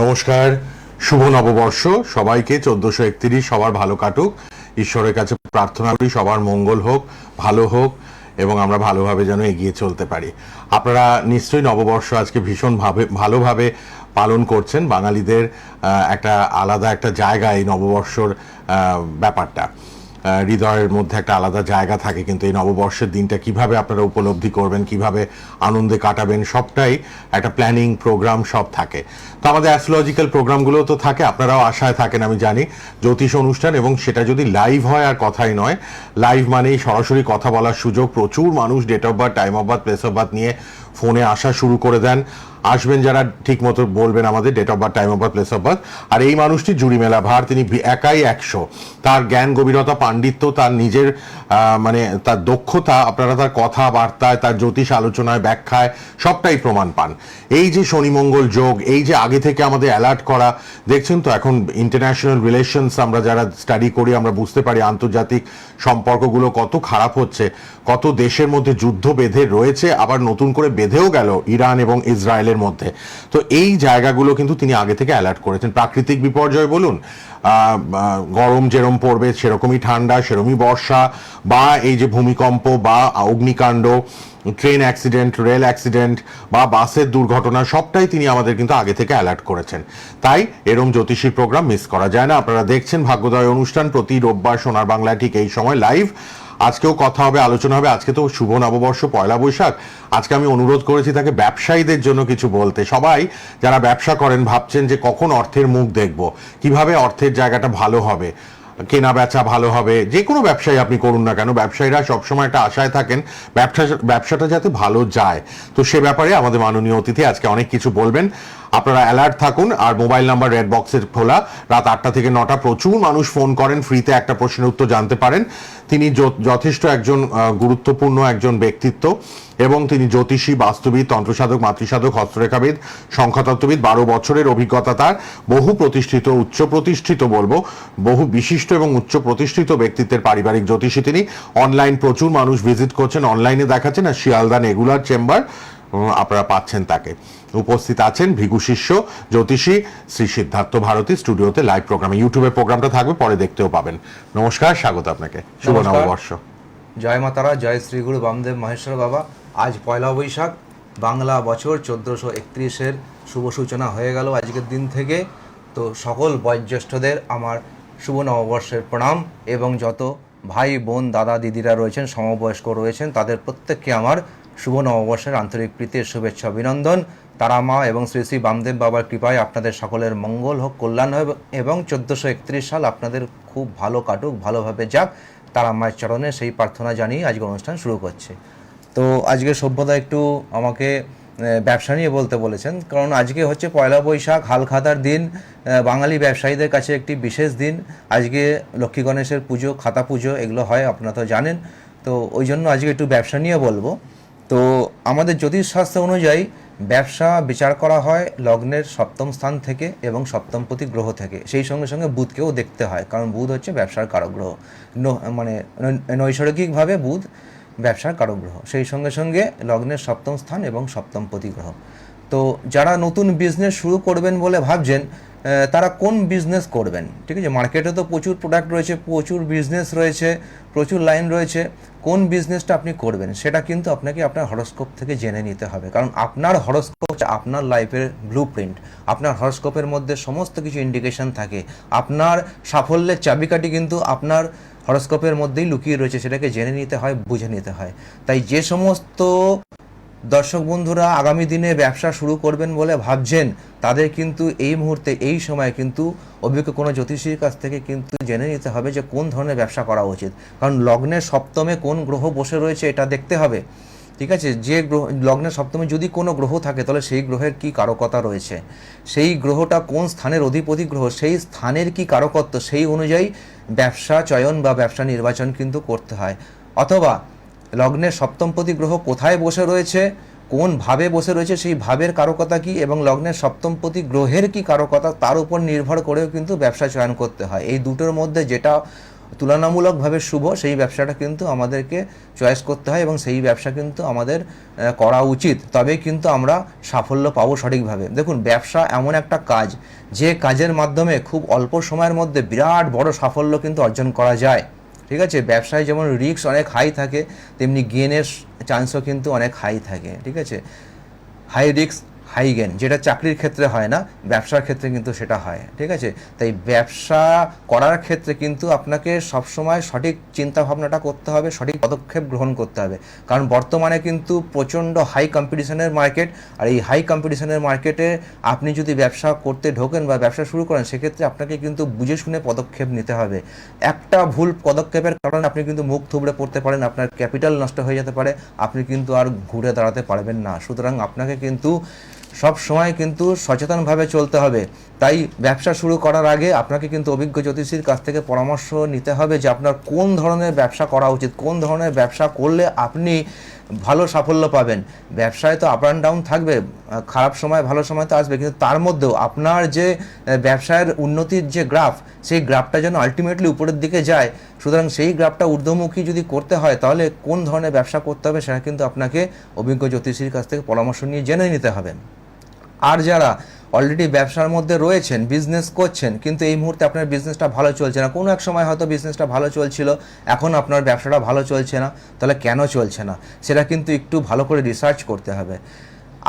নমস্কার, শুভ নববর্ষ। সবাইকে চোদ্দশো একত্রিশ সবার ভালো কাটুক। ঈশ্বরের কাছে প্রার্থনা করি সবার মঙ্গল হোক, ভালো হোক, এবং আমরা ভালোভাবে যেন এগিয়ে চলতে পারি। আপনারা নিশ্চয়ই নববর্ষ আজকে ভীষণভাবে ভালোভাবে পালন করছেন। বাঙালিদের একটা আলাদা একটা জায়গা এই নববর্ষর ব্যাপারটা। হৃদয়ের মধ্যে একটা আলাদা জায়গা থাকে, কিন্তু এই নববর্ষের দিনটা কীভাবে আপনারা উপলব্ধি করবেন, কীভাবে আনন্দে কাটাবেন, সবটাই একটা প্ল্যানিং প্রোগ্রাম সব থাকে। তো আমাদের অ্যাস্ট্রোলজিক্যাল প্রোগ্রামগুলো তো থাকে, আপনারাও আশায় থাকেন, আমি জানি, জ্যোতিষ অনুষ্ঠান এবং সেটা যদি লাইভ হয় আর কথাই নয়, লাইভ মানেই সরাসরি কথা বলার সুযোগ। প্রচুর মানুষ date of birth time of birth place of birth নিয়ে ফোনে আসা শুরু করে দেন। আসবেন যারা ঠিক মতো বলবেন আমাদের date of birth time of birth place of birth আর এই মানুষটি জুড়ি মেলা ভার, তিনি একাই একশো। তার জ্ঞান, গভীরতা, পাণ্ডিত্য, তার নিজের মানে তার দক্ষতা, আপনারা তার কথাবার্তায়, তার জ্যোতিষ আলোচনায়, ব্যাখ্যায় সবটাই প্রমাণ পান। এই যে শনি মঙ্গল যোগ, এই যে আগে থেকে আমাদের অ্যালার্ট করা, দেখছেন তো এখন ইন্টারন্যাশনাল রিলেশনস আমরা যারা স্টাডি করি, আমরা বুঝতে পারি আন্তর্জাতিক সম্পর্কগুলো কত খারাপ হচ্ছে, কত দেশের মধ্যে যুদ্ধ বেঁধে রয়েছে, আবার নতুন করে বেঁধেও গেল ইরান এবং ইসরায়েলের মধ্যে। তো এই জায়গাগুলো কিন্তু তিনি আগে থেকে অ্যালার্ট করেছেন। প্রাকৃতিক বিপর্যয় বলুন গরম যেরম পড়বে সেরকমই ঠান্ডা সেরকমই বর্ষা, বা এই যে ভূমিকম্প, বা অগ্নিকাণ্ড, ট্রেন অ্যাক্সিডেন্ট রেল অ্যাক্সিডেন্ট বা বাসের দুর্ঘটনা, সবটাই তিনি আমাদের কিন্তু আগে থেকে অ্যালার্ট করেছেন। তাই এরম জ্যোতিষী প্রোগ্রাম মিস করা যায় না। আপনারা দেখছেন ভাগ্যোদয় অনুষ্ঠান প্রতি রোববার সোনার বাংলা ঠিক এই সময় লাইভ আজকেও কথা হবে, আলোচনা হবে। আজকে তো শুভ নববর্ষ, পয়লা বৈশাখ। আজকে আমি অনুরোধ করেছি তাকে ব্যবসায়ীদের জন্য কিছু বলতে। সবাই যারা ব্যবসা করেন ভাবছেন যে কখন অর্থের মুখ দেখব, কীভাবে অর্থের জায়গাটা ভালো হবে, কেনা বেচা ভালো হবে, যে কোনো ব্যবসায়ী আপনি করুন না কেন, ব্যবসায়ীরা সবসময় একটা আশায় থাকেন ব্যবসা, ব্যবসাটা যাতে ভালো যায়। তো সে ব্যাপারে আমাদের মাননীয় অতিথি আজকে অনেক কিছু বলবেন। আপনারা অ্যালার্ট থাকুন আর মোবাইল নাম্বার রেড বক্সের খোলা। রাত আটটা থেকে নটা প্রচুর মানুষ ফোন করেন ফ্রিতে একটা প্রশ্নের উত্তর জানতে পারেন। তিনি যথেষ্ট একজন গুরুত্বপূর্ণ একজন ব্যক্তিত্ব এবং তিনি জ্যোতিষী, বাস্তুবিদ, তন্ত্রসাধক, মাতৃসাধক, হস্তরেখাবিদ, সংখ্যাতত্ত্ববিদ, বারো বছরের অভিজ্ঞতা তার। বহু প্রতিষ্ঠিত, উচ্চ প্রতিষ্ঠিত বলব, বহু বিশিষ্ট এবং উচ্চ প্রতিষ্ঠিত ব্যক্তিত্বের পারিবারিক জ্যোতিষী তিনি। অনলাইন প্রচুর মানুষ ভিজিট করছেন অনলাইনে দেখাচ্ছেন। আর শিয়ালদা রেগুলার চেম্বার আপনারা পাচ্ছেন তাকে। উপস্থিত আছেন ভৃগু শিষ্য জ্যোতিষী শ্রী সিদ্ধার্থ ভারতী স্টুডিওতে লাইভ প্রোগ্রামে। ইউটিউবে প্রোগ্রামটা থাকবে পরে দেখতেও পাবেন। নমস্কার স্বাগত আপনাকে। শুভ। নববর্ষ। জয় মাতারা জয় শ্রী গুরু বামদেব মহেশ্বর বাবা। আজ পয়লা বৈশাখ বাংলা বছর চোদ্দোশো একত্রিশের শুভ সূচনা হয়ে গেল আজকের দিন থেকে। তো সকল বয়োজ্যেষ্ঠদের আমার শুভ নববর্ষের প্রণাম এবং যত ভাই বোন দাদা দিদিরা রয়েছেন সমবয়স্ক রয়েছেন তাদের প্রত্যেককে আমার শুভ নববর্ষের আন্তরিক প্রীতির শুভেচ্ছা, অভিনন্দন। তারা মা এবং শ্রী শ্রী বামদেব বাবার কৃপায় আপনাদের সকলের মঙ্গল হোক, কল্যাণ হোক এবং চোদ্দোশো একত্রিশ সাল আপনাদের খুব ভালো কাটুক, ভালোভাবে যাক। তারা মায়ের চরণে সেই প্রার্থনা জানিয়ে আজকে অনুষ্ঠান শুরু করছে। তো আজকে সভ্যতা একটু আমাকে ব্যবসা নিয়ে বলতে বলেছেন। কারণ আজকে হচ্ছে পয়লা বৈশাখ, হালখাতার দিন। বাঙালি ব্যবসায়ীদের কাছে একটি বিশেষ দিন। আজকে লক্ষ্মী গণেশের পুজো, খাতা পুজো, এগুলো হয়, আপনারা তো জানেন। তো ওই জন্য আজকে একটু ব্যবসা নিয়ে বলব। তো আমাদের জ্যোতিষ জ্যোতিষশাস্ত্র অনুযায়ী ব্যবসা বিচার করা হয় লগ্নের সপ্তম স্থান থেকে এবং সপ্তমপতি গ্রহ থেকে। সেই সঙ্গে সঙ্গে বুধকেও দেখতে হয়, কারণ বুধ হচ্ছে ব্যবসার কারক গ্রহ। মানে নৈসর্গিকভাবে বুধ ব্যবসার কারক গ্রহ। সেই সঙ্গে সঙ্গে লগ্নের সপ্তম স্থান এবং সপ্তমপতি গ্রহ। তো যারা নতুন বিজনেস শুরু করবেন বলে ভাবছেন তারা কোন বিজনেস করবেন? ঠিক আছে? মার্কেটে তো প্রচুর প্রোডাক্ট রয়েছে, প্রচুর বিজনেস রয়েছে, প্রচুর লাইন রয়েছে। কোন বিজনেসটা আপনি করবেন? সেটা কিন্তু আপনাকে আপনার হরস্কোপ থেকে জেনে নিতে হবে। কারণ আপনার হরস্কোপ আপনার লাইফের ব্লু প্রিন্ট আপনার হরস্কোপের মধ্যে সমস্ত কিছু ইন্ডিকেশন থাকে। আপনার সাফল্যের চাবিকাঠি কিন্তু আপনার হরস্কোপের মধ্যেই লুকিয়ে রয়েছে। সেটাকে জেনে নিতে হয়, বুঝে নিতে হয়। তাই যে সমস্ত দর্শক বন্ধুরা, আগামী দিনে ব্যবসা শুরু করবেন বলে ভাবছেন। তাদের কিন্তু এই মুহূর্তে, এই সময় কিন্তু অভিজ্ঞ কোনো জ্যোতিষীর কাছ থেকে কিন্তু জেনে নিতে হবে যে কোন ধরনের ব্যবসা করা উচিত। কারণ লগ্নের সপ্তমে কোন গ্রহ বসে রয়েছে এটা দেখতে হবে। ঠিক আছে? যে গ্রহ লগ্নের সপ্তমে যদি কোনো গ্রহ থাকে, তাহলে সেই গ্রহের কি কারকতা রয়েছে? সেই গ্রহটা কোন স্থানের অধিপতি গ্রহ? সেই স্থানের কি কারকত্ব? সেই অনুযায়ী ব্যবসা চয়ন বা ব্যবসা নির্বাচন কিন্তু করতে হয়। অথবা লগ্নের সপ্তমপতি গ্রহ কোথায় বসে রয়েছে, কোন ভাবে বসে রয়েছে, সেই ভাবের কারকতা কি এবং লগ্নের সপ্তমপতি গ্রহের কি কারকতা তার উপর নির্ভর করেও কিন্তু ব্যবসা চয়ন করতে হয়। এই দুটোর মধ্যে যেটা তুলনামূলকভাবে শুভ, সেই ব্যবসাটা কিন্তু আমাদেরকে চয়েস করতে হয় এবং সেই ব্যবসা কিন্তু আমাদের করা উচিত। তবেই কিন্তু আমরা সাফল্য পাবো সঠিকভাবে। দেখুন, ব্যবসা এমন একটা কাজ, যে কাজের মাধ্যমে খুব অল্প সময়ের মধ্যে বিরাট বড় সাফল্য কিন্তু অর্জন করা যায়। ঠিক আছে? ব্যবসায় যেমন রিস্ক অনেক হাই থাকে, তেমনি গেনের চান্সও কিন্তু অনেক হাই থাকে, ঠিক আছে? হাই রিস্ক হাই গেন যেটা চাকরির ক্ষেত্রে হয় না, ব্যবসার ক্ষেত্রে কিন্তু সেটা হয়, ঠিক আছে? তাই ব্যবসা করার ক্ষেত্রে কিন্তু আপনাকে সবসময় সঠিক চিন্তা ভাবনাটা করতে হবে, সঠিক পদক্ষেপ গ্রহণ করতে হবে। কারণ বর্তমানে কিন্তু প্রচণ্ড হাই কম্পিটিশনের মার্কেট আর এই হাই কম্পিটিশনের মার্কেটে আপনি যদি ব্যবসা করতে ঢোকেন বা ব্যবসা শুরু করেন, সেক্ষেত্রে আপনাকে কিন্তু বুঝে শুনে পদক্ষেপ নিতে হবে। একটা ভুল পদক্ষেপের কারণে আপনি কিন্তু মুখ থুবড়ে পড়তে পারেন, আপনার ক্যাপিটাল নষ্ট হয়ে যেতে পারে, আপনি কিন্তু আর ঘুরে দাঁড়াতে পারবেন না। সুতরাং আপনাকে কিন্তু সব সময় কিন্তু সচেতনভাবে চলতে হবে। তাই ব্যবসা শুরু করার আগে আপনাকে কিন্তু অভিজ্ঞ জ্যোতিষীর কাছ থেকে পরামর্শ নিতে হবে যে আপনার কোন ধরনের ব্যবসা করা উচিত, কোন ধরনের ব্যবসা করলে আপনি ভালো সাফল্য পাবেন। ব্যবসায় তো আপ অ্যান্ড ডাউন থাকবে, খারাপ সময়, ভালো সময় তো আসবে, কিন্তু তার মধ্যেও আপনার যে ব্যবসায়ের উন্নতির যে গ্রাফ, সেই গ্রাফটা যেন আলটিমেটলি উপরের দিকে যায়। সুতরাং সেই গ্রাফটা ঊর্ধ্বমুখী যদি করতে হয়, তাহলে কোন ধরনের ব্যবসা করতে হবে সেটা কিন্তু আপনাকে অভিজ্ঞ জ্যোতিষীর কাছ থেকে পরামর্শ নিয়ে জেনে নিতে হবে। আর যারা অলরেডি ব্যবসার মধ্যে রয়েছেন বিজনেস করছেন, কিন্তু এই মুহূর্তে আপনার বিজনেসটা ভালো চলছে না। কোনো এক সময় হয়তো বিজনেসটা ভালো চলছিল, এখন আপনার ব্যবসাটা ভালো চলছে না, তাহলে কেন চলছে না? সেটা কিন্তু একটু ভালো করে রিসার্চ করতে হবে।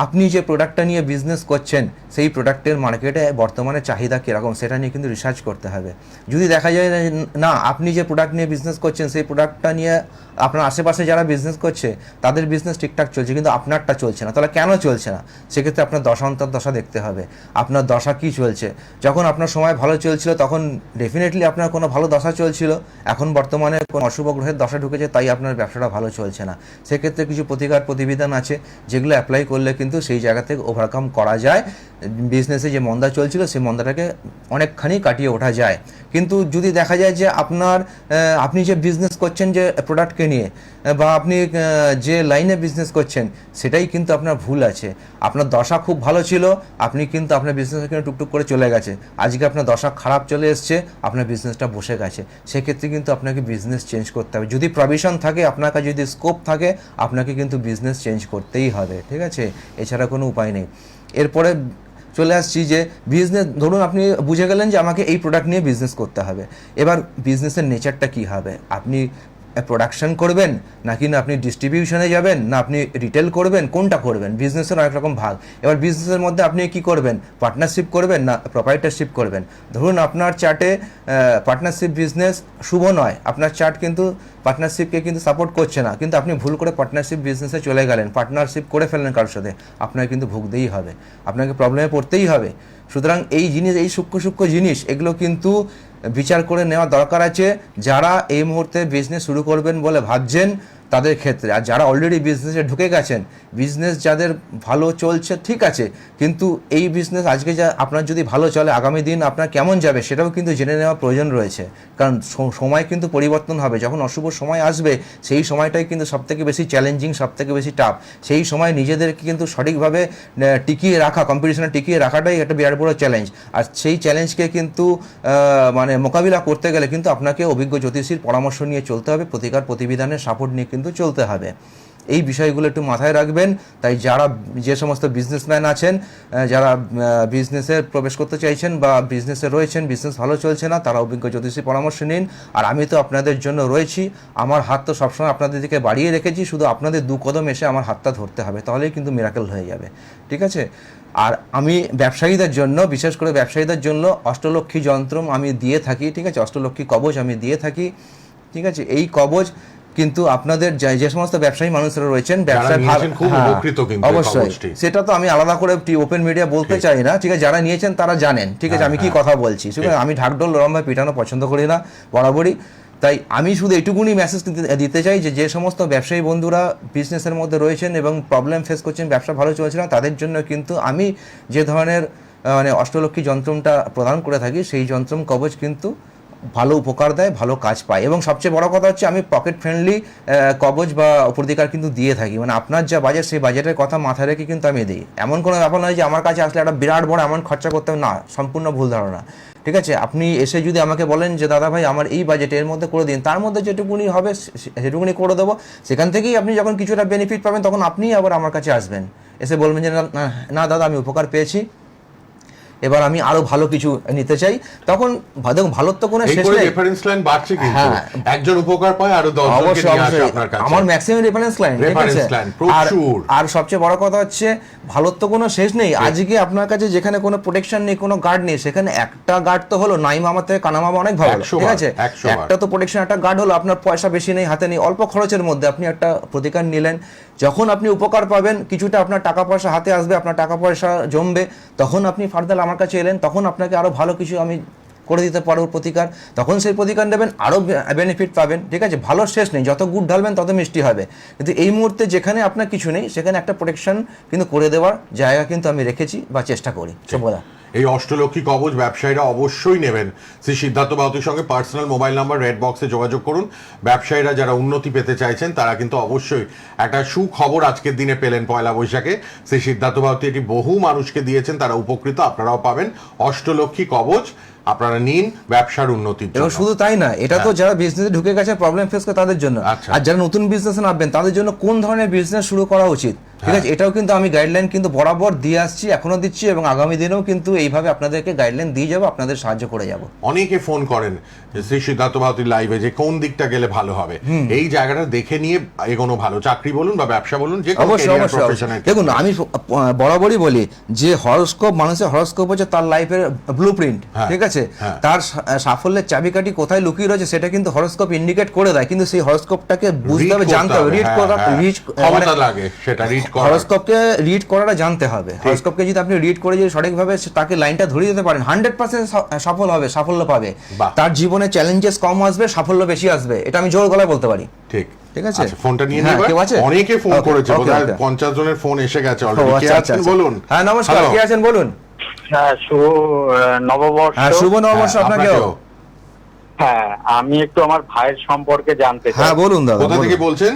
আপনি যে প্রোডাক্টটা নিয়ে বিজনেস করছেন, সেই প্রোডাক্টের মার্কেটে বর্তমানে চাহিদা কীরকম, সেটা নিয়ে কিন্তু রিসার্চ করতে হবে। যদি দেখা যায় না, আপনি যে প্রোডাক্ট নিয়ে বিজনেস করছেন, সেই প্রোডাক্টটা নিয়ে আপনার আশেপাশে যারা বিজনেস করছে, তাদের বিজনেস ঠিকঠাক চলছে, কিন্তু আপনারটা চলছে না। তাহলে কেন চলছে না? সেক্ষেত্রে আপনার দশান্তর দশা দেখতে হবে। আপনার দশা কি চলছে? যখন আপনার সময় ভালো চলছিল, তখন ডেফিনেটলি আপনার কোনো ভালো দশা চলছিল। এখন বর্তমানে কোনো অশুভ গ্রহের দশা ঢুকেছে, তাই আপনার ব্যবসাটা ভালো চলছে না। সেক্ষেত্রে কিছু প্রতিকার প্রতিবিধান আছে, যেগুলো অ্যাপ্লাই করলে কিন্তু সেই জায়গা থেকে ওভারকাম করা যায়। বিজনেসে যে মন্দা চলছিল, সেই মন্দাটাকে অনেকখানি কাটিয়ে ওঠা যায়। কিন্তু যদি দেখা যায় যে আপনার আপনি যে বিজনেস করছেন যে প্রোডাক্টকে নিয়ে বা আপনি যে লাইনে বিজনেস করছেন, সেটাই কিন্তু আপনার ভুল আছে। আপনার দশা খুব ভালো ছিল, আপনি কিন্তু আপনার বিজনেস টুকটুক করে চলে গেছে। আজকে আপনার দশা খারাপ চলে এসছে, আপনার বিজনেসটা বসে গেছে। সেক্ষেত্রে কিন্তু আপনাকে বিজনেস চেঞ্জ করতে হবে। যদি প্রভিশন থাকে আপনার কাছে যদি স্কোপ থাকে, আপনাকে কিন্তু বিজনেস চেঞ্জ করতেই হবে, ঠিক আছে? এছাড়া কোনো উপায় নেই। এরপরে চলে আসছি যে বিজনেস ধরুন আপনি বুঝে গেলেন যে আমাকে এই প্রোডাক্ট নিয়ে বিজনেস করতে হবে। এবার বিজনেসের নেচারটা কী হবে? আপনি প্রোডাকশন করবেন নাকি না আপনি ডিস্ট্রিবিউশনে যাবেন, না আপনি রিটেল করবেন, কোনটা করবেন? বিজনেসের অনেক রকম ভাগ। এবার বিজনেসের মধ্যে আপনি কি করবেন? পার্টনারশিপ করবেন না প্রপাইটারশিপ করবেন? ধরুন আপনার চার্টে পার্টনারশিপ বিজনেস শুভ নয়, আপনার চার্ট কিন্তু পার্টনারশিপকে কিন্তু সাপোর্ট করছে না। কিন্তু আপনি ভুল করে পার্টনারশিপ বিজনেসে চলে গেলেন পার্টনারশিপ করে ফেলেন কারোর সাথে, আপনাকে কিন্তু ভুগতেই হবে। আপনাকে প্রবলেমে পড়তেই হবে। সুতরাং এই জিনিস, এই সূক্ষ্ম সূক্ষ্ম জিনিস, এগুলো কিন্তু বিচার করে নেওয়া দরকার আছে। যারা এই মুহূর্তে বিজনেস শুরু করবেন বলে ভাবছেন তাদের ক্ষেত্রে। আর যারা অলরেডি বিজনেসে ঢুকে গেছেন বিজনেস যাদের ভালো চলছে, ঠিক আছে, কিন্তু এই বিজনেস আজকে যা, আপনার যদি ভালো চলে, আগামী দিন আপনার কেমন যাবে সেটাও কিন্তু জেনে নেওয়া প্রয়োজন রয়েছে। কারণ সময় কিন্তু পরিবর্তন হবে। যখন অশুভ সময় আসবে, সেই সময়টাই কিন্তু সবথেকে বেশি চ্যালেঞ্জিং সবথেকে বেশি টাফ সেই সময় নিজেদেরকে কিন্তু সঠিকভাবে টিকিয়ে রাখা কম্পিটিশনে টিকিয়ে রাখাটাই একটা বিরাট বড় চ্যালেঞ্জ আর সেই চ্যালেঞ্জকে কিন্তু মানে মোকাবিলা করতে গেলে কিন্তু আপনাকে অভিজ্ঞ জ্যোতিষীর পরামর্শ নিয়ে চলতে হবে, প্রতিকার প্রতিবিধানের সাপোর্ট নিয়ে কিন্তু চলতে হবে। এই বিষয়গুলো একটু মাথায় রাখবেন। তাই যারা যে সমস্ত বিজনেসম্যান আছেন যারা বিজনেসে প্রবেশ করতে চাইছেন বা বিজনেসে রয়েছেন বিজনেস ভালো চলছে না, তারা অভিজ্ঞ জ্যোতিষী পরামর্শ নিন। আর আমি তো আপনাদের জন্য রয়েছি। আমার হাত তো সবসময় আপনাদের দিকে বাড়িয়ে রেখেছি। শুধু আপনাদের দু কদম এসে আমার হাতটা ধরতে হবে, তাহলেই কিন্তু মিরাকেল হয়ে যাবে। ঠিক আছে? আর আমি ব্যবসায়ীদের জন্য, বিশেষ করে ব্যবসায়ীদের জন্য অষ্টলক্ষ্মী যন্ত্র আমি দিয়ে থাকি। ঠিক আছে? অষ্টলক্ষ্মী কবচ আমি দিয়ে থাকি। ঠিক আছে? এই কবচ কিন্তু আপনাদের যে- যে সমস্ত ব্যবসায়ী মানুষরা রয়েছেন খুব হ্যাঁ, অবশ্যই। সেটা তো আমি আলাদা করে ওপেন মিডিয়া বলতে চাই না। ঠিক আছে যারা নিয়েছেন তারা জানেন। ঠিক আছে হ্যাঁ, আমি কি হ্যাঁ। কথা বলছি? আমি ঢাকঢোল লরমভাবে পিটানো পছন্দ করি না বরাবরই। তাই আমি শুধু এইটুকুনি মেসেজ দিতে চাই যে যে সমস্ত ব্যবসায়ী বন্ধুরা বিজনেসের মধ্যে রয়েছেন এবং প্রবলেম ফেস করছেন ব্যবসা ভালো চলছে না তাদের জন্য কিন্তু আমি যে ধরনের মানে অষ্টলক্ষ্মী যন্ত্রমটা প্রদান করে থাকি সেই যন্ত্রম কবচ কিন্তু ভালো উপকার দেয়, ভালো কাজ পায়। এবং সবচেয়ে বড় কথা হচ্ছে আমি পকেট ফ্রেন্ডলি কবচ বা প্রতিকার কিন্তু দিয়ে থাকি। মানে আপনার যা বাজেট সেই বাজেটের কথা মাথায় রেখে কিন্তু আমি দিই। এমন কোনো ব্যাপার নয় যে আমার কাছে আসলে একটা বিরাট বড় এমন খরচা করতে না, সম্পূর্ণ ভুল ধারণা। ঠিক আছে? আপনি এসে যদি আমাকে বলেন যে, দাদা ভাই, আমার এই বাজেটে এর মধ্যে করে দিন। তার মধ্যে যেটুকুনি হবে সেটুকুনি করে দেবো। সেখান থেকেই আপনি যখন কিছুটা বেনিফিট পাবেন, তখন আপনিই আবার আমার কাছে আসবেন। এসে বলবেন যে না, দাদা, আমি উপকার পেয়েছি। এবার আমি আরও ভালো কিছু নিতে চাই। তখন দেখুন ভালোর তো কোনো শেষ নেই। রেফারেন্স লাইন বাড়ছে কিন্তু। হ্যাঁ। একজন উপকার পায় আরও দশ জনকে অবশ্যই নিয়ে আসে আপনার কাছে। আমার ম্যাক্সিমাম রেফারেন্স লাইন line, আর প্রচুর। আর সবচেয়ে বড় কথা হচ্ছে ভালোর তো কোনো শেষ নেই। আজকে আপনার কাছে যেখানে কোনো প্রোটেকশন নেই কোনো গার্ড নেই সেখানে একটা গার্ড তো হলো নাই আমার থেকে কানা মামা অনেক ভালো। ঠিক আছে? একটা তো প্রোটেকশন একটা গার্ড হলো আপনার পয়সা বেশি নেই হাতে নেই অল্প খরচের মধ্যে আপনি একটা প্রতিকার নিলেন। যখন আপনি উপকার পাবেন কিছুটা আপনার টাকা পয়সা হাতে আসবে আপনার টাকা পয়সা জমবে তখন আপনি ফার্দার আমার কাছে এলেন তখন আপনাকে আরও ভালো কিছু আমি করে দিতে পারব প্রতিকার। তখন সেই প্রতিকার নেবেন আরও বেনিফিট পাবেন ঠিক আছে? ভালো শেষ নেই যত গুড় ঢালবেন তত মিষ্টি হবে। কিন্তু এই মুহূর্তে যেখানে আপনার কিছু নেই সেখানে একটা প্রোটেকশন কিন্তু করে দেওয়ার জায়গা কিন্তু আমি রেখেছি বা চেষ্টা করি। সভ্যতা এই অষ্টলক্ষী কবচ ব্যবসায়ীরা অবশ্যই নেবেন। শ্রী সিদ্ধার্থ বাউতির সঙ্গে পার্সোনাল মোবাইল নাম্বার রেড বক্সে যোগাযোগ করুন। ব্যবসায়ীরা যারা উন্নতি পেতে চাইছেন তারা কিন্তু অবশ্যই একটা সুখবর আজকের দিনে পেলেন পয়লা বৈশাখে। শ্রী সিদ্ধার্থ বাউতি এটি বহু মানুষকে দিয়েছেন তারা উপকৃত আপনারাও পাবেন। অষ্টলক্ষী কবচ আপনারা নিন ব্যবসার উন্নতি এবং শুধু তাই না এটা তো যারা বিজনেসে ঢুকে গেছে প্রবলেম ফেস করে তাদের জন্য। আচ্ছা। আর যারা নতুন বিজনেসে নামবেন তাদের জন্য কোন ধরনের বিজনেস শুরু করা উচিত? ঠিক আছে? এটাও কিন্তু আমি গাইডলাইন কিন্তু বরাবর দিয়ে আসছি এখনও দিচ্ছি এবং আগামী দিনেও কিন্তু এইভাবে আপনাদেরকে গাইডলাইন দিয়ে যাব আপনাদের সাহায্য করে যাব। অনেকে ফোন করেন যে শ্রী সিদ্ধার্থ ভারতীর লাইভে যে কোন দিকটা গেলে ভালো হবে। এই জায়গাটা দেখে নিয়ে এগোনো ভালো। চাকরি বলুন বা ব্যবসা বলুন যে অবশ্যই অবশ্যই দেখুন আমি বরাবরই বলি যে হরস্কোপ মানুষের হরস্কোপ হচ্ছে তার লাইফের ব্লু প্রিন্ট হ্যাঁ, ঠিক আছে? হ্যাঁ। তার সাফল্যের চাবিকাঠি কোথায় লুকিয়ে রয়েছে সেটা কিন্তু হরস্কোপ ইন্ডিকেট করে দেয় কিন্তু সেই হরস্কোপটাকে বুঝতে হবে জানতে হবে। রিড হ্যাঁ, করা হ্যাঁ। রিড লাগে সেটা রিড হরস্কোপকে রিড করাটা জানতে হবে। হরস্কোপকে যদি আপনি রিড করে যদি সঠিকভাবে তাকে লাইনটা ধরিয়ে দিতে পারেন হান্ড্রেড পার্সেন্ট সফল হবে সাফল্য পাবে। তার জীবনে চ্যালেঞ্জেস কম আসবে সাফল্য বেশি আসবে। এটা আমি জোর গলায় বলতে পারি। ঠিক। ঠিক আছে? আচ্ছা, ফোনটা নিয়ে হ্যাঁ, কেউ আছে? অনেকে ফোন করেছে বোধহয় okay. পঞ্চাশ জনের ফোন এসে গেছে অলরেডি কে আচ্ছা, আচ্ছা, আছেন আচ্ছা। বলুন? হ্যাঁ নমস্কার? কে আছেন বলুন? হ্যাঁ শুভ আহ, নববর্ষ। হ্যাঁ শুভ নববর্ষ হ্যাঁ, আপনাকেও। হ্যাঁ আমি একটু আমার ভাইয়ের সম্পর্কে জানতে চাই। হ্যাঁ বলুন দাদা কোথা। থেকে বলছেন?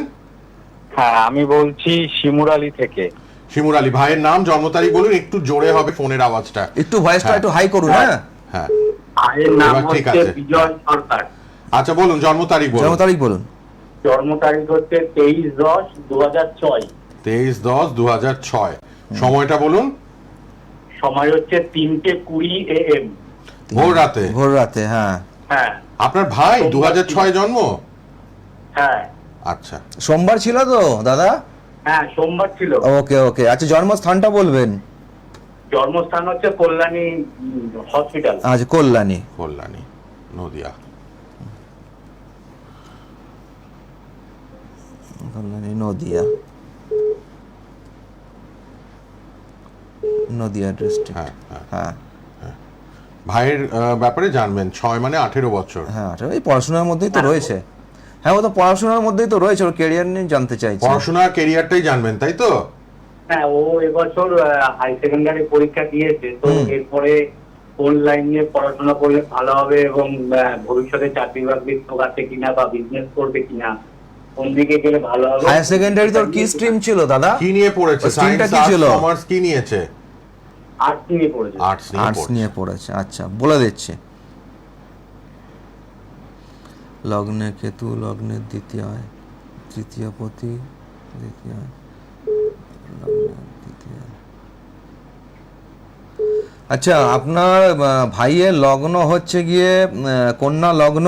হ্যাঁ আমি বলছি শিমুরালি থেকে। শিমুর আলী ভাইয়ের নাম জন্ম তারিখ বলুন একটু জোরে হবে ফোনের আওয়াজটা। একটু ভয়েসটা হ্যাঁ। একটু হাই করুন হ্যাঁ হ্যাঁ। ভাইয়ের নাম হচ্ছে বিজয় সরকার। আচ্ছা বলুন জন্ম তারিখ জন্ম তারিখ বলুন। জন্ম তারিখ হচ্ছে তেইশ দশ দু হাজার ছয়। তেইশ দশ দু হাজার ছয়। সময়টা বলুন। সময় হচ্ছে তিনটে কুড়ি এ এম। ভোর রাতে। ভোর রাতে হ্যাঁ। হ্যাঁ। আপনার ভাই দু হাজার ছয় জন্ম? হ্যাঁ। আচ্ছা। সোমবার ছিল তো দাদা? হ্যাঁ সোমবার ছিল। ওকে ওকে। আচ্ছা জন্মস্থানটা বলবেন? জন্মস্থান হচ্ছে কল্যাণী হসপিটাল আচ্ছা কল্যাণী। কল্যাণী নদিয়া। কল্যাণী নদিয়া। নদিয়া ডিস্ট্রিক্ট হ্যাঁ হ্যাঁ। হ্যাঁ। ভাইয়ের ব্যাপারে জানবেন ছয় মানে আঠেরো বছর। হ্যাঁ আচ্ছা, এই পড়াশোনার মধ্যেই তো রয়েছে। হ্যাঁ ও তো পড়াশোনার মধ্যেই তো রয়েছে ওর কেরিয়ার নিয়ে জানতে চাইছে। পড়াশোনা কেরিয়ারটাই জানবেন তাই তো? হ্যাঁ ও এবছর হাই সেকেন্ডারি পরীক্ষা দিয়েছে তো এরপরে কোন লাইন নিয়ে পড়াশোনা করলে ভালো হবে এবং ভবিষ্যতে চাকরি বাকরি আছে কিনা বা বিজনেস করবে কিনা কোন দিকে গেলে ভালো হবে? হায়ার সেকেন্ডারি তোর কি স্ট্রিম ছিল দাদা? কি নিয়ে পড়েছে? ওর stream টা সায়েন্স কি ছিল? কমার্স কি নিয়েছে? আর্টস নিয়ে পড়েছে। আর্টস। নিয়ে পড়েছে আচ্ছা বলে দিচ্ছে। লগ্নে কেতু লগ্নের দ্বিতীয় তৃতীয় পতি দ্বিতীয় দ্বিতীয়। আচ্ছা আপনার ভাইয়ের লগ্ন হচ্ছে গিয়ে কন্যা লগ্ন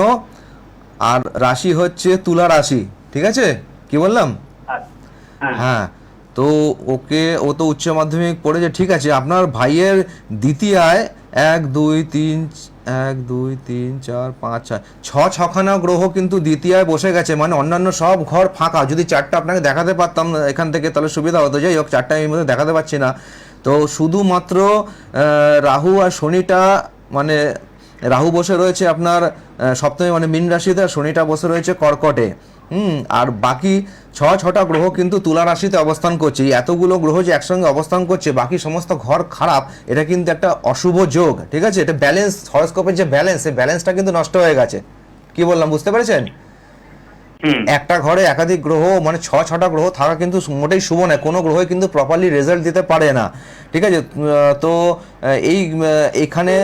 আর রাশি হচ্ছে তুলা রাশি ঠিক আছে? কি বললাম? হ্যাঁ। হ্যাঁ তো ওকে ও তো উচ্চ মাধ্যমিক পড়েছে ঠিক আছে। আপনার ভাইয়ের দ্বিতীয়ায় এক দুই তিন এক, দুই, তিন, চার, পাঁচ, ছয়। ছ ছখানা গ্রহ কিন্তু দ্বিতীয়ায় বসে গেছে মানে অন্যান্য সব ঘর ফাঁকা। যদি চারটা আপনাকে দেখাতে পারতাম এখান থেকে, তাহলে সুবিধা হতো। যাই হোক, চারটা আমি মধ্যে দেখাতে পারছি না। তো শুধুমাত্র রাহু আর শনিটা মানে রাহু বসে রয়েছে আপনার সপ্তমী মানে মীন রাশিতে, আর শনিটা বসে রয়েছে কর্কটে। হুম, আর বাকি ছ ছটা গ্রহ কিন্তু তুলা রাশিতে অবস্থান করছে। এতগুলো গ্রহ যে একসঙ্গে অবস্থান করছে বাকি সমস্ত ঘর খারাপ এটা কিন্তু একটা অশুভ যোগ ঠিক আছে? এটা ব্যালেন্স হরস্কোপের যে ব্যালেন্স সেই ব্যালেন্সটা কিন্তু নষ্ট হয়ে গেছে। কি বললাম বুঝতে পেরেছেন? একটা ঘরে একাধিক গ্রহ মানে ছ ছটা গ্রহ থাকা কিন্তু মোটেই শুভ নয়। কোনো গ্রহই কিন্তু প্রপারলি রেজাল্ট দিতে পারে না। ঠিক আছে? তো এই এখানে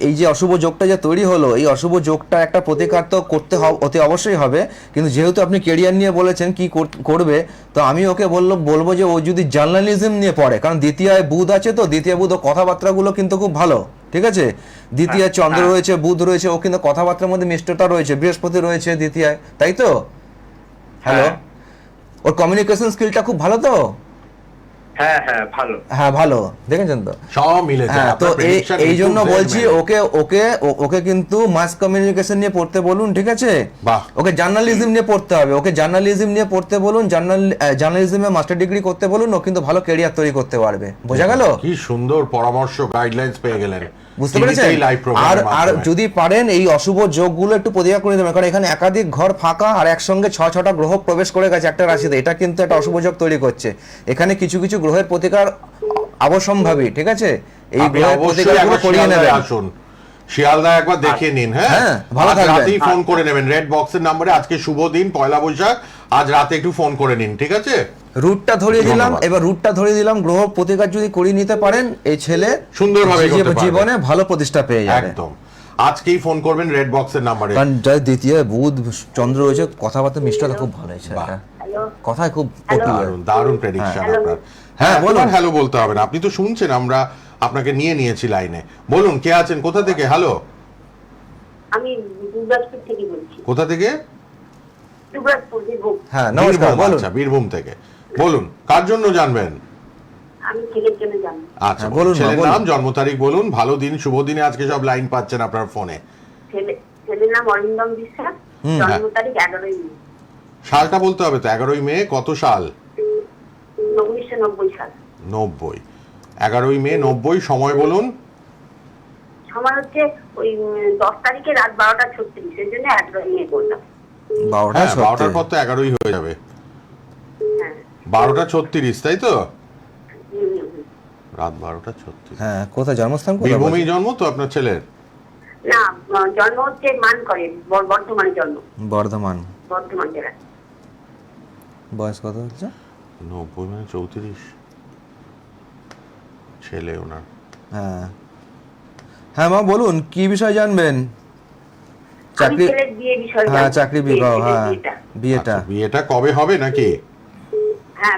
এই যে অশুভ যোগটা যে তৈরি হলো এই অশুভ যোগটা একটা প্রতিকার তো করতে হবে অতি অবশ্যই হবে। কিন্তু যেহেতু আপনি কেরিয়ার নিয়ে বলেছেন কি কর- করবে তো আমি ওকে বলল বলব যে ও যদি জার্নালিজম নিয়ে পড়ে কারণ দ্বিতীয় বুধ আছে তো দ্বিতীয় বুধ ও কথাবার্তাগুলো কিন্তু খুব ভালো ঠিক আছে? দ্বিতীয় চন্দ্র হ্যাঁ। রয়েছে বুধ রয়েছে ও কিন্তু কথাবার্তার মধ্যে মিষ্টতা রয়েছে বৃহস্পতি রয়েছে দ্বিতীয় তাই তো? হ্যালো হ্যাঁ। ওর কমিউনিকেশন স্কিলটা খুব ভালো তো? হ্যাঁ হ্যাঁ ভালো। হ্যাঁ ভালো। দেখেছেন তো? সব মিলে হ্যাঁ তো এই জন্য বলছি ওকে ওকে ওকে কিন্তু মাস কমিউনিকেশন নিয়ে পড়তে বলুন ঠিক আছে? ওকে জার্নালিজম নিয়ে পড়তে হবে। ওকে জার্নালিজম নিয়ে পড়তে বলুন জার্নাল জার্নালিজমে মাস্টার ডিগ্রি করতে বলুন ও কিন্তু ভালো ক্যারিয়ার তৈরি করতে পারবে। বোঝা গেল? কি সুন্দর পরামর্শ গাইডলাইন্স পেয়ে গেলেন। বুঝতে পেরেছেন? আর আর যদি পারেন এই অশুভ যোগগুলো একটু প্রতিকার করে দেবেন কারণ এখানে একাধিক ঘর ফাঁকা আর একসঙ্গে ছ ছটা গ্রহ প্রবেশ করে গেছে একটা রাশিতে। এটা কিন্তু একটা অশুভ যোগ তৈরি করছে। এখানে কিছু কিছু গ্রহের প্রতিকার অবসম্ভাবী ঠিক আছে? এই গ্রহের প্রতিকারগুলো করিয়ে নেবেন। আসুন। শিয়ালদা একবার দেখিয়ে নিন হ্যাঁ? হ্যাঁ, ভালো থাকবেন। ফোন করে নেবেন। রেড বক্সের নাম্বারে আজকে শুভ দিন পয়লা বৈশাখ। আজ রাতে একটু ফোন করে নিন ঠিক আছে? রুটটা ধরিয়ে দিলাম এবার রুটটা ধরিয়ে দিলাম গ্রহ প্রতিকার যদি করিয়ে নিতে পারেন এই ছেলে সুন্দরভাবে জীব- জীবনে ভালো প্রতিষ্ঠা পেয়ে যাবে। একদম। আজকেই ফোন করবেন রেড বক্সের নাম্বারে কারণ যার দ্বিতীয় বুধ চন্দ্র রয়েছে কথাবার্তা মিষ্টতা খুব ভালো হয়েছে। কথায় খুব দারুণ দারুণ প্রেডিকশন আপনার। হ্যাঁ, হ্যাঁ বলুন। হ্যালো বলতে হবে না। আপনি তো শুনছেন আমরা আপনাকে নিয়ে নিয়েছি লাইনে বলুন কে আছেন? কোথা থেকে? হ্যালো আমি দুর্গাপুর থেকে বলছি। কোথা থেকে? বীরভূম হ্যাঁ নমস্কার বলুন। আচ্ছা বীরভূম থেকে। বলুন কার জন্য জানবেন? আমি ছেলের জন্য জানি আচ্ছা হ্যাঁ, বলুন ছেলের নাম জন্ম তারিখ বলুন ভালো দিন শুভ দিনে আজকে সব লাইন পাচ্ছেন আপনার ফোনে। ছেলে ছেলের নাম অরিন্দম বিশ্বাস হুম, জন্ম তারিখ এগারোই মে। সালটা বলতে হবে তো এগারোই মে কত সাল? উনিশশো নব্বই সাল। নব্বই। এগারোই মে নব্বই সময় বলুন। সময় হচ্ছে ওই উম, দশ তারিখে রাত বারোটা ছত্রিশ এই জন্য এগারোই মে করলাম বারোটা? হ্যাঁ বারোটার পর তো এগারোই হয়ে যাবে। হ্যাঁ। বারোটা ছত্রিশ তাই তো। রাত বারোটা ছত্রিশ। হ্যাঁ কোথায়? জন্মস্থান বীরভূমেই জন্ম তো আপনার ছেলের? না জন্ম হচ্ছে মান করে বর্ধমানে জন্ম। বর্ধমান। বর্ধমান জেলা বয়স কত হচ্ছে? নব্বই মানে চৌত্রিশ। ছেলে ওনার। হ্যাঁ। হ্যাঁ মা বলুন কি বিষয় জানবেন? চাকরি হ্যাঁ চাকরি বিবাহ হ্যাঁ বিয়েটা। বিয়েটা আচ্ছা, কবে হবে নাকি? হ্যাঁ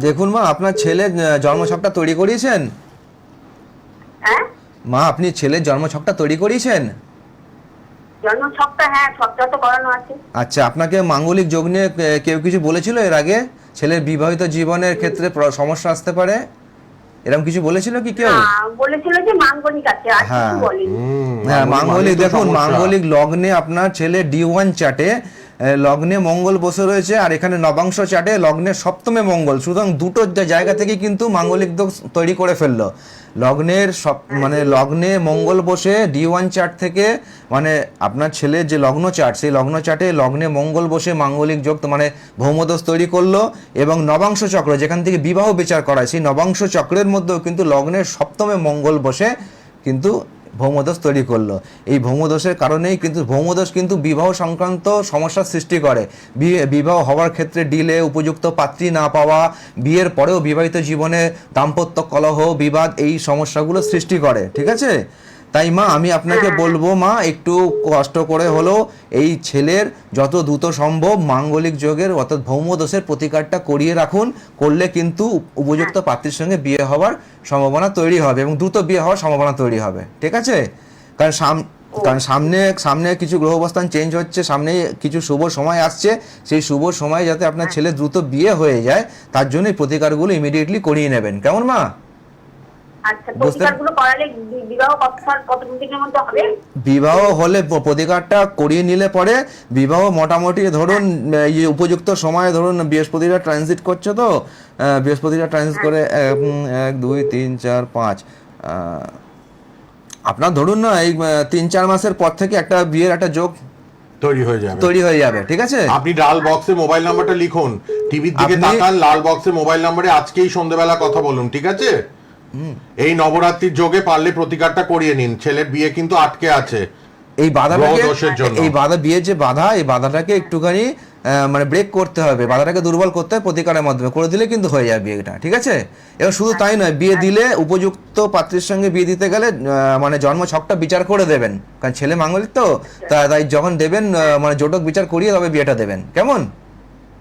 দেখুন মা আপনার ছেলে জন্মছকটা তৈরি করিয়েছেন? হ্যাঁ? মা আপনি ছেলের জন্মছকটা তৈরি করিয়েছেন? হ্যাঁ আচ্ছা আপনাকে মাঙ্গলিক যোগ নিয়ে কেউ কিছু বলেছিল এর আগে? ছেলের বিবাহিত জীবনের ক্ষেত্রে সমস্যা আসতে পারে? এরকম কিছু বলেছিল কি কেউ? বলেছিল যে মাঙ্গলিক আছে আর হ্যাঁ। কিছু বলেনি। হ্যাঁ মাঙ্গলিক দেখুন মাঙ্গলিক লগ্নে আপনার ছেলে ডি ওয়ান চাটে লগ্নে মঙ্গল বসে রয়েছে আর এখানে নবাংশ চাটে লগ্নে সপ্তমে মঙ্গল। সুতরাং দুটো জায়গা থেকে কিন্তু মাঙ্গলিক দোষ তৈরি করে ফেলল। লগ্নের সব মানে লগ্নে মঙ্গল বসে ডি ওয়ান চার্ট থেকে মানে আপনার ছেলের যে লগ্ন চার্ট সেই লগ্ন চার্টে লগ্নে মঙ্গল বসে মাঙ্গলিক যোগ মানে ভৌমদোষ তৈরি করল এবং নবাংশ চক্র যেখান থেকে বিবাহ বিচার করা হয় সেই নবাংশ চক্রের মধ্যেও কিন্তু লগ্নের সপ্তমে মঙ্গল বসে কিন্তু ভৌমদোষ তৈরি করল। এই ভৌমদোষের কারণেই কিন্তু, ভৌমদোষ কিন্তু বিবাহ সংক্রান্ত সমস্যার সৃষ্টি করে। বিবাহ হওয়ার ক্ষেত্রে ডিলে, উপযুক্ত পাত্রী না পাওয়া, বিয়ের পরেও বিবাহিত জীবনে দাম্পত্য কলহ, বিবাদ এই সমস্যাগুলো সৃষ্টি করে। ঠিক আছে? তাই মা আমি আপনাকে বলব মা একটু কষ্ট করে হলেও এই ছেলের যত দ্রুত সম্ভব মাঙ্গলিক যোগের অর্থাৎ ভৌমদোষের প্রতিকারটা করিয়ে রাখুন করলে কিন্তু উপযুক্ত পাত্রীর সঙ্গে বিয়ে হওয়ার সম্ভাবনা তৈরি হবে এবং দ্রুত বিয়ে হওয়ার সম্ভাবনা তৈরি হবে। ঠিক আছে? কারণ সাম কারণ সামনে সামনে কিছু গ্রহ অবস্থান চেঞ্জ হচ্ছে সামনে কিছু শুভ সময় আসছে সেই শুভ সময় যাতে আপনার ছেলে দ্রুত বিয়ে হয়ে যায় তার জন্য এই প্রতিকারগুলো ইমিডিয়েটলি করিয়ে নেবেন। কেমন মা আচ্ছা বুঝতে- প্রতিকারগুলো করালে বি- বিবাহ হবে? বিবাহ হলে প্রতিকারটা করিয়ে নিলে পরে বিবাহ মোটামুটি ধরুন উপযুক্ত সময়ে ধরুন বৃহস্পতিটা ট্রানজিট করছে তো বৃহস্পতিটা ট্রানজিট করে এক, দুই তিন চার পাঁচ আপনার ধরুন না এই তিন চার মাসের পর থেকে একটা বিয়ের একটা যোগ তৈরি হয়ে যাবে। তৈরি হয়ে যাবে ঠিক আছে? আপনি লাল বক্সে মোবাইল নাম্বারটা লিখুন টিভির দিকে তাকান লাল বক্সে মোবাইল নাম্বারে আজকেই সন্ধ্যেবেলা কথা বলুন ঠিক আছে? এই নবরাত্রির যোগে পারলে প্রতিকারটা করিয়ে নিন। ছেলের বিয়ে কিন্তু আটকে আছে। এই বাধাটাকে। এই বাধা বিয়ের যে বাধা এই বাধাটাকে একটুখানি মানে ব্রেক করতে হবে। বাধাটাকে দুর্বল করতে হবে প্রতিকারের মাধ্যমে। করে দিলে কিন্তু হয়ে যাবে বিয়েটা ঠিক আছে? এবং শুধু তাই নয় বিয়ে দিলে উপযুক্ত পাত্রের সঙ্গে বিয়ে দিতে গেলে মানে জন্ম ছকটা বিচার করে দেবেন। কারণ ছেলে মাঙ্গলিক তো তাই যখন দেবেন মানে জোটক বিচার করিয়ে তবে বিয়েটা দেবেন। কেমন?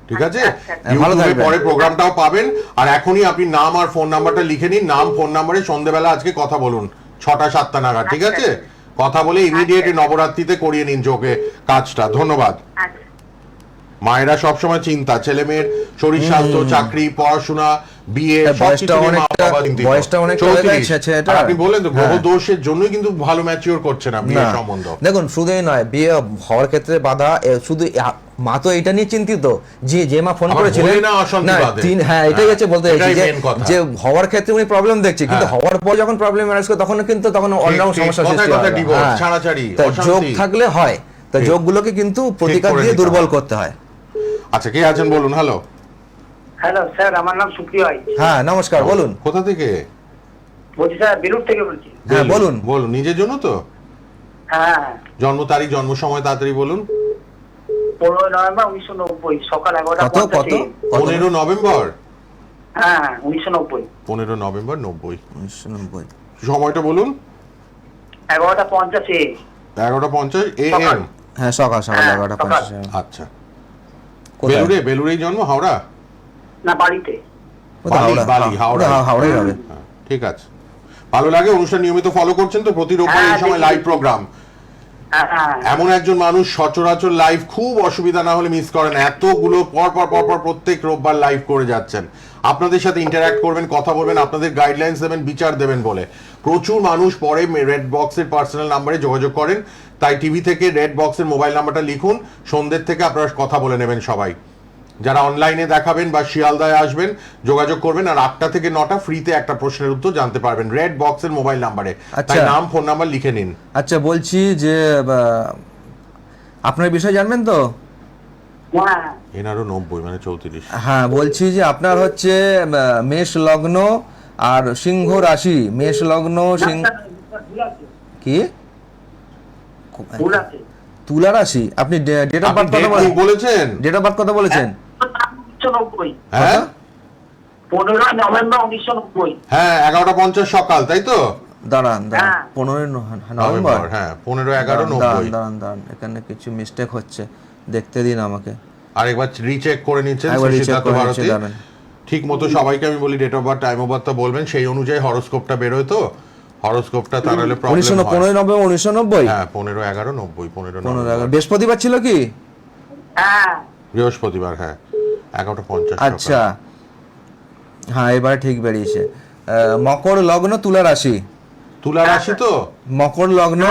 ঠিক আছে? ভালো ইউটিউবে থাকবেন। পরে প্রোগ্রামটাও পাবেন। আর এখনই আপনি নাম আর ফোন নাম্বারটা লিখে নিন। নাম ফোন নাম্বারে সন্ধ্যেবেলা আজকে কথা বলুন। ছটা সাতটা নাগাদ ঠিক আছে? কথা বলে ইমিডিয়েট নবরাত্রিতে করিয়ে নিন চোখে কাজটা। ধন্যবাদ। আচ্ছা। মায়েরা সবসময় চিন্তা। ছেলে মেয়ের শরীর স্বাস্থ্য চাকরি পড়াশোনা বিয়ে হ্যাঁ, বয়সটা অনেকটা- বয়সটা অনেকটা 34 গেছে আপনি বললেন তো হ্যাঁ। দোষের জন্যই কিন্তু ভালো ম্যাচিওর করছে না বিয়ে সম্বন্ধ। দেখুন শুধুই নয় বিয়ে হওয়ার ক্ষেত্রে বাধা শুধু মা তো এটা নিয়ে চিন্তিত যে যে মা ফোন করেছিলেন। তিন হ্যাঁ এটাই হ্যাঁ, হচ্ছে বলতে চাইছি যে যে হওয়ার ক্ষেত্রে উনি প্রবলেম দেখছে কিন্তু। হওয়ার পর যখন প্রবলেম ম্যানেজ করে তখন কিন্তু তখন ঠিক, সমস্যা সৃষ্টি হয়। যোগ থাকলে হয় তা। যোগগুলোকে কিন্তু প্রতিকার দিয়ে দুর্বল করতে হয়। আচ্ছা কে আছেন বলুন? হ্যালো হ্যালো স্যার আমার নাম সুপ্রিয় হ্যাঁ নমস্কার বলুন। কোথা থেকে? বলছি স্যার বেলুর থেকে বলছি। হ্যাঁ বলুন। বলুন নিজের জন্য তো? হ্যাঁ। জন্ম তারিখ জন্ম সময় তাড়াতাড়ি বলুন। পনেরোই নভেম্বর উনিশশো নব্বই সকাল এগারোটা কত কত? পনেরো নভেম্বর? হ্যাঁ হ্যাঁ উনিশশো নব্বই। পনেরো নভেম্বর নব্বই। উনিশশো নব্বই। সময়টা বলুন। এগারোটা পঞ্চাশে। এগারোটা পঞ্চাশ এ এম। হ্যাঁ সকাল সকাল হ্যাঁ, এগারোটা পঞ্চাশ। আচ্ছা? বেলুড়ে বেলুড়েই জন্ম হাওড়া? না বাড়িতে? হাওড়াই হবে হ্যাঁ, ঠিক আছে। ভালো লাগে অনুষ্ঠান নিয়মিত ফলো করছেন তো প্রতি রোববার এই হ্যাঁ, সময় লাইভ প্রোগ্রাম হ্যাঁ হ্যাঁ। এমন একজন মানুষ সচরাচর লাইভ খুব অসুবিধা না হলে মিস করেন। এতগুলো পর পর পর পর প্রত্যেক রোববার লাইভ করে যাচ্ছেন। আপনাদের সাথে ইন্টারঅ্যাক্ট করবেন কথা বলবেন আপনাদের গাইডলাইন্স দেবেন বিচার দেবেন বলে। প্রচুর মানুষ পরে রেড বক্সের পার্সোনাল নাম্বারে যোগাযোগ করেন। তাই টিভি থেকে রেড বক্সের মোবাইল নাম্বারটা লিখুন। সন্ধ্যের থেকে আপনারা কথা বলে নেবেন সবাই। যারা অনলাইনে দেখাবেন বা শিয়ালদায় আসবেন যোগাযোগ করবেন আর আটটা থেকে নটা ফ্রিতে একটা প্রশ্নের উত্তর জানতে পারবেন। রেড বক্সের মোবাইল নাম্বারে তাই আচ্ছা। নাম ফোন নাম্বার লিখে নিন। আচ্ছা বলছি যে আপনার বিষয় জানবেন তো? হ্যাঁ। এনারও নব্বই মানে চৌত্রিশ। হ্যাঁ বলছি যে আপনার হচ্ছে মেষ লগ্ন আর সিংহ রাশি। মেষ লগ্ন সিংহ কি? ভুল তুলা রাশি? আপনি ডেট অফ বার্থ ঠিক বলেছেন? ডেট অফ বার্থ কত বলেছেন? হ্যাঁ? পনেরোই নভেম্বর উনিশশো নব্বই হ্যাঁ এগারোটা পঞ্চাশ সকাল তাই তো? দাঁড়ান দাঁড়ান হ্যাঁ। পনেরোই নভেম্বর। নভেম্বর হ্যাঁ পনেরো এগারো দাঁড়ান দাঁড়ান দাঁড়ান দাঁড়ান এখানে কিছু মিস্টেক হচ্ছে। দেখতে দিন আমাকে। আর রিচেক করে নিচ্ছেন সিদ্ধার্থ ভারতী। ঠিক মতো সবাইকে আমি বলি date of birth time of birth বলবেন সেই অনুযায়ী হরোস্কোপটা বেরোয় তো? হরোস্কোপটা তার হলে উনিশশো প্রবলেম পনেরোই নভেম্বর উনিশশো নব্বই? হ্যাঁ পনেরো এগারো নব্বই পনেরো পনেরো এগারো। বৃহস্পতিবার ছিল কি? হ্যাঁ। বৃহস্পতিবার হ্যাঁ। এগারোটা পঞ্চাশ আচ্ছা। হ্যাঁ এবারে ঠিক বেরিয়েছে। আহ, মকর লগ্ন তুলা রাশি। তুলা রাশি তো? মকর লগ্ন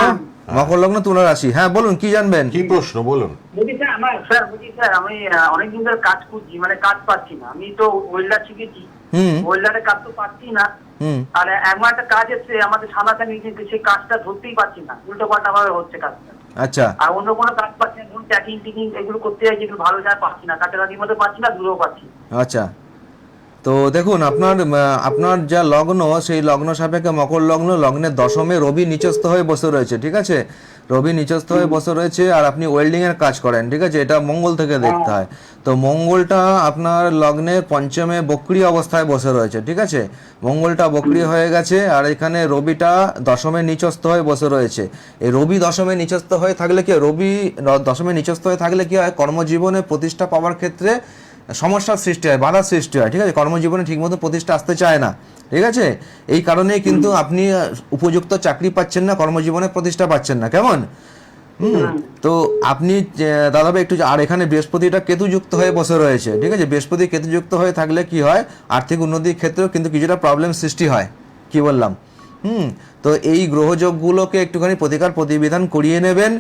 মকর লগ্ন তুলা রাশি। হ্যাঁ বলুন কি জানবেন? কি প্রশ্ন বলুন। স্যার আমার স্যার বলছি স্যার আমি অনেকদিন ধরে কাজ করছি মানে কাজ পাচ্ছি না। আমি তো ওয়েল্ডার শিখেছি। হুম। ওয়েল্ডারের কাজ তো পাচ্ছি না। হুম। আর এমন একটা কাজ এসছে আমাদের সামনাসামনি কিন্তু সেই কাজটা ধরতেই পারছি না। উল্টো পাল্টা ভাবে হচ্ছে কাজটা। আচ্ছা। আর অন্য কোনো কাজ পাচ্ছি না ধরুন ট্যাকিং টিকিং এগুলো করতে যাই যেগুলো ভালো যায় পাচ্ছি না কাছাকাছির মধ্যে পাচ্ছি না দূরেও পাচ্ছি। আচ্ছা। তো দেখুন, আপনার আপনার যা লগ্ন, সেই লগ্ন সাপেক্ষে মকর লগ্ন, লগ্নের দশমে রবি নিচস্থ হয়ে বসে রয়েছে, ঠিক আছে? রবি নিচস্থ হয়ে বসে রয়েছে আর আপনি ওয়েল্ডিং এর কাজ করেন, ঠিক আছে? এটা মঙ্গল থেকে দেখতে হয়। তো মঙ্গলটা আপনার লগ্নের পঞ্চমে বক্রি অবস্থায় বসে রয়েছে, ঠিক আছে? মঙ্গলটা বক্রি হয়ে গেছে আর এখানে রবিটা দশমে নিচস্থ হয়ে বসে রয়েছে। এই রবি দশমে নিচস্থ হয়ে থাকলে কি রবি, দশমে নিচস্থ হয়ে থাকলে কি হয়? কর্মজীবনে প্রতিষ্ঠা পাওয়ার ক্ষেত্রে সমস্যার সৃষ্টি হয় বাধার সৃষ্টি হয় ঠিক আছে? কর্মজীবনে ঠিকমতো প্রতিষ্ঠা আসতে চায় না ঠিক আছে? এই কারণেই কিন্তু আপনি উপযুক্ত চাকরি পাচ্ছেন না কর্মজীবনে প্রতিষ্ঠা পাচ্ছেন না কেমন? হুম তো আপনি দাদাভাই একটু আর এখানে বৃহস্পতিটা কেতুযুক্ত হয়ে বসে রয়েছে ঠিক আছে? বৃহস্পতি কেতুযুক্ত হয়ে থাকলে কি হয়? আর্থিক উন্নতির ক্ষেত্রেও কিন্তু কিছুটা প্রবলেম সৃষ্টি হয় কি বললাম? হুম তো এই গ্রহযোগগুলোকে একটুখানি প্রতিকার প্রতিবিধান করিয়ে নেবেন।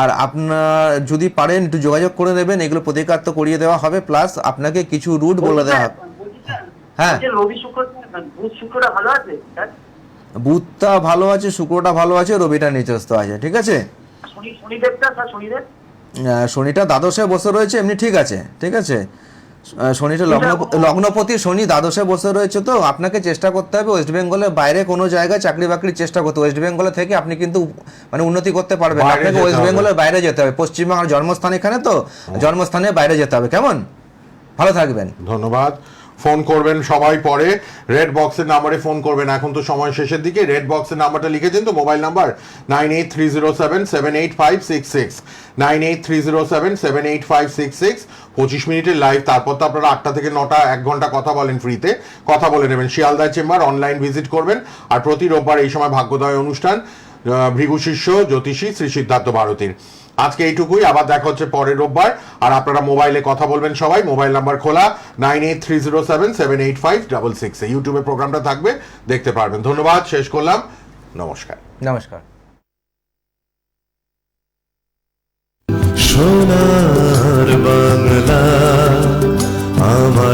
আর আপনার যদি পারেন একটু যোগাযোগ করে নেবেন। এগুলো প্রতিকার তো করিয়ে দেওয়া হবে। প্লাস আপনাকে কিছু রুট বলে দেওয়া হবে। হ্যাঁ। বুধটা ভালো আছে শুক্রটা ভালো আছে রবিটা নিচস্থ আছে ঠিক আছে? শনি শনিদেবটা শনিদেব? শনিটা দ্বাদশে বসে রয়েছে এমনি ঠিক আছে ঠিক আছে? শনিটা লগ্ন লগ্নপতি শনি দ্বাদশে বসে রয়েছে তো আপনাকে চেষ্টা করতে হবে ওয়েস্ট বেঙ্গলের বাইরে কোনো জায়গায় চাকরি বাকরির চেষ্টা করতে। ওয়েস্ট বেঙ্গলে থেকে আপনি কিন্তু মানে উন্নতি করতে পারবেন। আপনাকে ওয়েস্ট বেঙ্গলের বাইরে যেতে হবে। পশ্চিমবঙ্গের জন্মস্থান এখানে তো জন্মস্থানের বাইরে যেতে হবে। কেমন? ভালো থাকবেন। ধন্যবাদ। ফোন করবেন সবাই পরে। রেড বক্সের নাম্বারে ফোন করবেন। এখন তো সময় শেষের দিকে। রেড বক্সের নাম্বারটা লিখেছেন তো? Mobile number nine eight three zero seven seven eight five six six nine eight three zero seven seven eight five six six পঁচিশ মিনিটের লাইভ তারপর তো আপনারা আটটা থেকে নটা, এক ঘণ্টা কথা বলেন ফ্রিতে কথা বলে নেবেন। শিয়ালদা চেম্বার অনলাইন ভিজিট করবেন। আর প্রতি রোববার এই সময় ভাগ্যোদয় অনুষ্ঠান ভৃগু শিষ্য, জ্যোতিষী শ্রী সিদ্ধার্থ ভারতীর। আজকে এইটুকুই আবার দেখা হচ্ছে পরের রোববার। আর আপনারা মোবাইলে কথা বলবেন সবাই মোবাইল নাম্বার খোলা nine eight three zero seven seven eight five double six ইউটিউবে প্রোগ্রামটা থাকবে দেখতে পারবেন। ধন্যবাদ শেষ করলাম। নমস্কার। নমস্কার। সোনার বাংলা